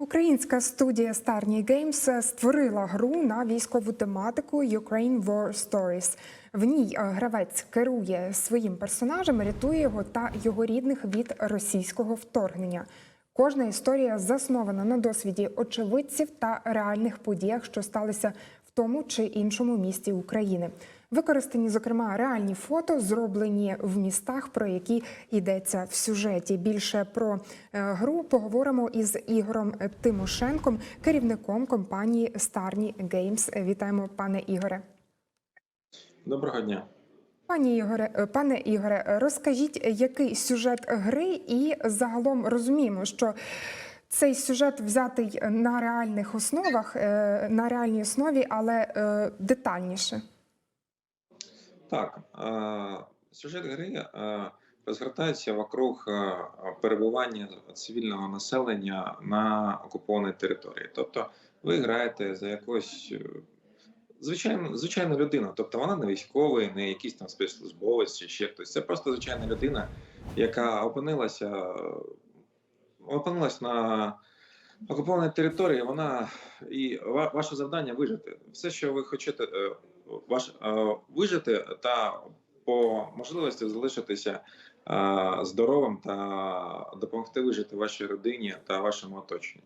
Українська студія Starny Games створила гру на військову тематику Ukraine War Stories. В ній е, гравець керує своїм персонажем, рятує його та його рідних від російського вторгнення. Кожна історія заснована на досвіді очевидців та реальних подіях, що сталися в тому чи іншому місті України. Використані, зокрема, реальні фото, зроблені в містах, про які йдеться в сюжеті. Більше про е, гру поговоримо із Ігорем Тимошенком, керівником компанії Starny Games. Вітаємо, пане Ігоре. Доброго дня. Пані Ігоре, е, пане Ігоре, розкажіть, який сюжет гри, і загалом розуміємо, що цей сюжет взятий на реальних основах, е, на реальній основі, але детальніше. Так, сюжет гри розгортається вокруг перебування цивільного населення на окупованій території. Тобто ви граєте за якусь е, звичайну, звичайну людину. Тобто вона не військовий, не якийсь там спецслужбовець чи ще хтось. Це просто звичайна людина, яка опинилася, опинилась на окупованій території. Вона і ва- ваше завдання вижити. Все, що ви хочете, е, ваш е, вижити та по можливості залишитися е, здоровим та допомогти вижити вашій родині та вашому оточенню.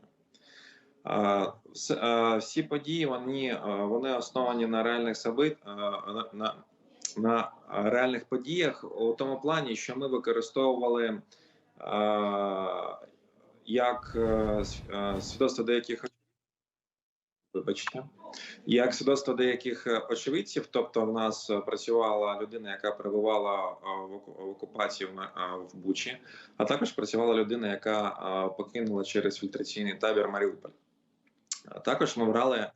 Е, вс- Всі події вони, вони основані на реальних собит, на, на, на реальних подіях у тому плані, що ми використовували як свідоцтво деяких Вибачте, як свідоцтво деяких е, очевидців, тобто в нас е, працювала людина, яка перебувала е, в окупації в Бучі, а також працювала людина, яка покинула через фільтраційний табір Маріуполь. Також ми брали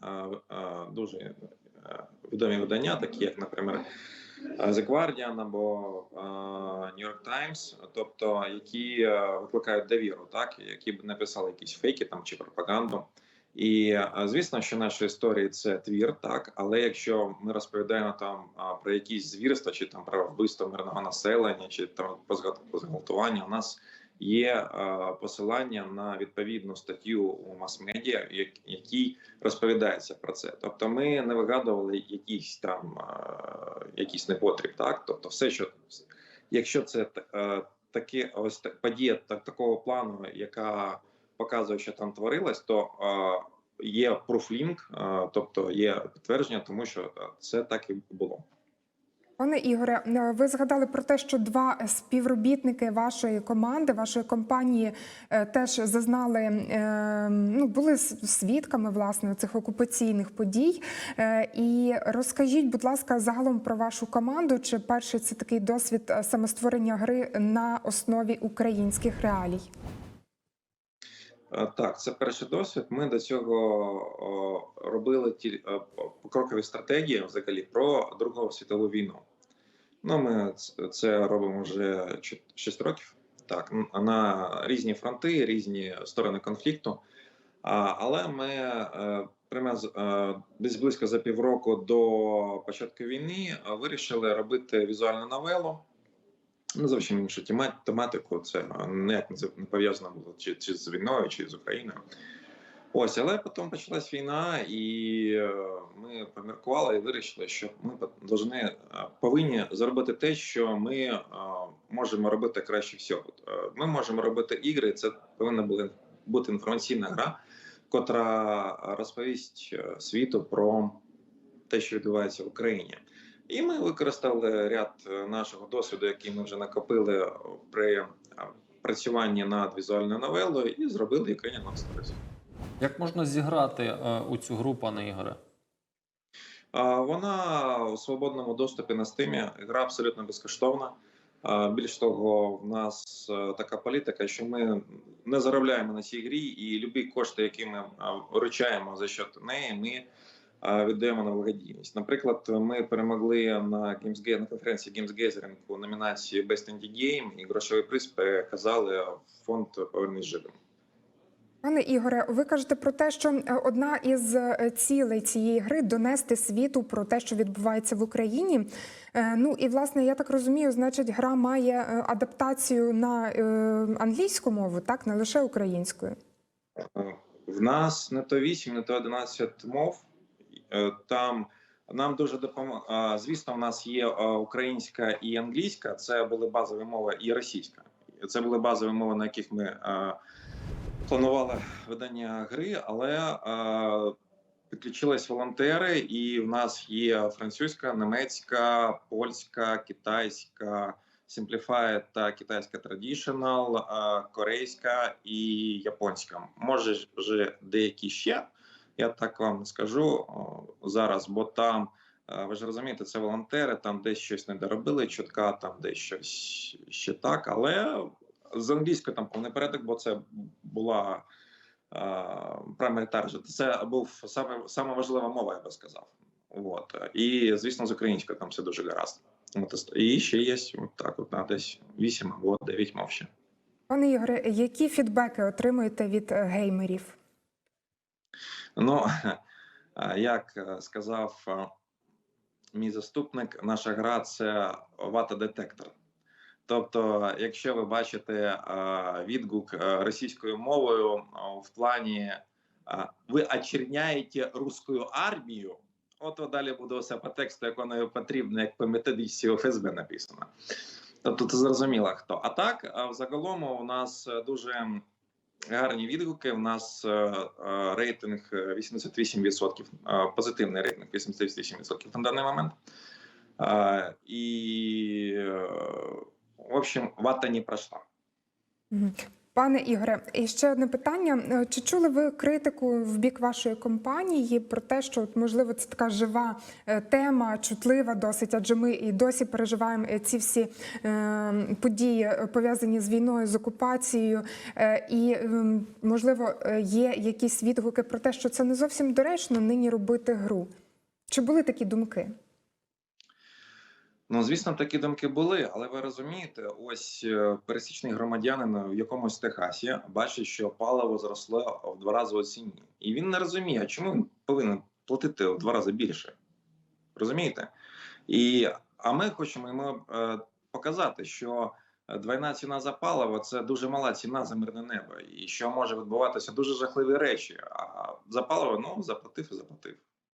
дуже відомі видання, такі як, наприклад, The Guardian або New York Times, тобто які викликають довіру, так які б написали якісь фейки там чи пропаганду. І е, звісно, що наші історії це твір, так але якщо ми розповідаємо там про якісь звірства, чи там про вбивство мирного населення, чи там про зґвалтування, у нас є е, посилання на відповідну статтю у мас-медіа, як- якій розповідається про це. Тобто, ми не вигадували якийсь там е, якийсь непотріб, так тобто, все, що якщо це таке ось подія так, такого плану, яка показує, що там творилось, то є пруфлінк, е, тобто є підтвердження, тому що це так і було. Пане Ігоре, ви згадали про те, що два співробітники вашої команди, вашої компанії е, теж зазнали, е, ну були свідками власне цих окупаційних подій. Е, І розкажіть, будь ласка, загалом про вашу команду. Чи перший це такий досвід самостворення гри на основі українських реалій? Е, Так, це перший досвід. Ми до цього робили ті е, покрокові стратегії взагалі про Другу світову війну. Ну, ми це робимо вже 6 років. Так, на різні фронти, різні сторони конфлікту. Але ми е, прямо десь близько за півроку до початку війни вирішили робити візуальну новелу. Ну, зовсім іншу тема- тематику. Це ніяк не з- не пов'язано було чи, чи з війною, чи з Україною. Ось, але потім почалась війна, і е, ми поміркували і вирішили, що ми должны, е, повинні зробити те, що ми е, можемо робити краще всього. Ми можемо робити ігри. Це повинна бути інформаційна гра, котра розповість світу про те, що відбувається в Україні. І ми використали ряд е, нашого досвіду, який ми вже накопили е, при е, працюванні над візуальною новелою, і зробили Ukrainian Love Stories. Як можна зіграти у цю гру, пане Ігоре? Вона у свободному доступі на стимі. Гра абсолютно безкоштовна. Більш того, в нас така політика, що ми не заробляємо на цій грі, і любі кошти, які ми вручаємо за счет неї, ми віддаємо на благодійність. Наприклад, ми перемогли на Games на конференції Games Gathering у номінації Best Indie Game, і грошовий приз переказали в фонд Повернись живим. Пане Ігоре, ви кажете про те, що е, одна із е, цілей цієї гри донести світу про те, що відбувається в Україні. Е, Ну і власне, я так розумію, значить, гра має адаптацію на англійську мову, так не лише українською. В нас не то 8, не то 11 мов. Е, Там нам дуже допомог. Звісно, в нас є українська і англійська. Це були базові мови, і російська. Це були базові мови, на яких ми планували видання гри, але підключились волонтери, і в нас є французька, німецька, польська, китайська. Simplified та китайська Traditional, корейська і японська. Може вже деякі ще. Я так вам скажу зараз, бо там е, ви ж розумієте, це волонтери, там десь щось не доробили, чутка, там десь щось ще так. Але з англійською там повний порядок, бо це була primary target. Це був саме саме важлива мова, я би сказав. От і звісно, з українською там все дуже гаразд. От, і ще є от так, от на десь 8 або 9 мов ще. Пане Ігоре, які фідбеки отримуєте від е, геймерів? Ну як е, сказав е, мій заступник, наша гра це вата-детектор. Тобто, якщо ви бачите е, відгук російською мовою в плані ви очерняєте русську армію, от далі буде все по тексту, як воно потрібно, як по методичці ФСБ написано. Тобто це зрозуміло хто. А так, взагалом у нас дуже гарні відгуки. У нас е, е, рейтинг е, 88%, е, позитивний рейтинг 88% на даний момент. І, в общем, вата не пройшла. Пане Ігоре, і ще одне питання: Е, чи чули ви критику в бік вашої компанії про те, що можливо це така жива е, тема, чутлива досить, адже ми і досі переживаємо е, ці всі події пов'язані з війною, з окупацією, і ем, можливо є якісь відгуки про те, що це не зовсім доречно нині робити гру. Чи були такі думки? Ну, звісно, такі думки були, але ви розумієте, ось е, пересічний громадянин в якомусь Техасі бачить, що паливо зросло в два рази у ціні, і він не розуміє, чому він повинен платити в два рази більше. Розумієте? І а ми хочемо йому е, показати, що двойна ціна за паливо це дуже мала ціна за мирне небо, і що може відбуватися дуже жахливі речі. А за паливо ну заплатив і заплатив.